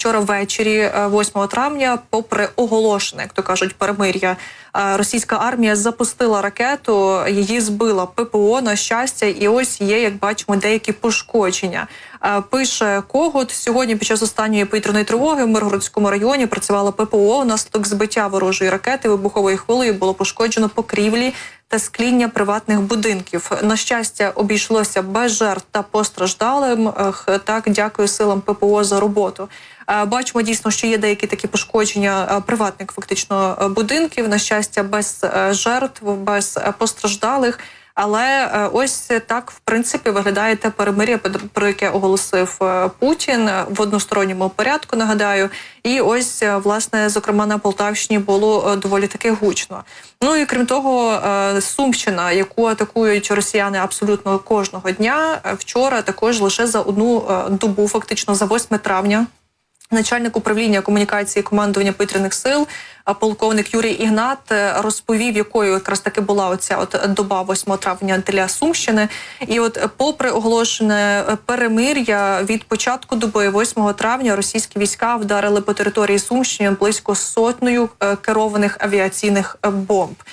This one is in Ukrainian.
вчора ввечері, е, 8 травня, попри оголошене, як то кажуть, перемир'я, е, російська армія запустила ракету, її збила ППО на щастя, і ось є, як бачимо, деякі пошкодження. Е, Пише Когут сьогодні. Під час останньої повітряної тривоги в Миргородському районі працювала ППО. Внаслідок збиття ворожої ракети вибуховою хвилею було пошкоджено покрівлі та скління приватних будинків. На щастя, обійшлося без жертв та постраждалим. Так, дякую силам ППО за роботу. Е, Бачимо дійсно, що є деякі такі пошкодження е, приватних фактично е, будинків. На щастя, без жертв, без постраждалих. Але е, ось так, в принципі, виглядає те перемир'я, про яке оголосив е, Путін е, в односторонньому порядку. Нагадаю, і ось власне, зокрема на Полтавщині було доволі таки гучно. Ну і крім того, Сумщина, яку атакують росіяни абсолютно кожного дня. Вчора також лише за одну добу, фактично за 8 травня. Начальник управління комунікації командування повітряних сил, полковник Юрій Ігнат е, розповів, якою якраз таки була оця от доба 8 травня для Сумщини. І от, е, попри оголошене е, перемир'я від початку доби 8 травня, російські війська вдарили по території Сумщини близько сотнею керованих авіаційних бомб.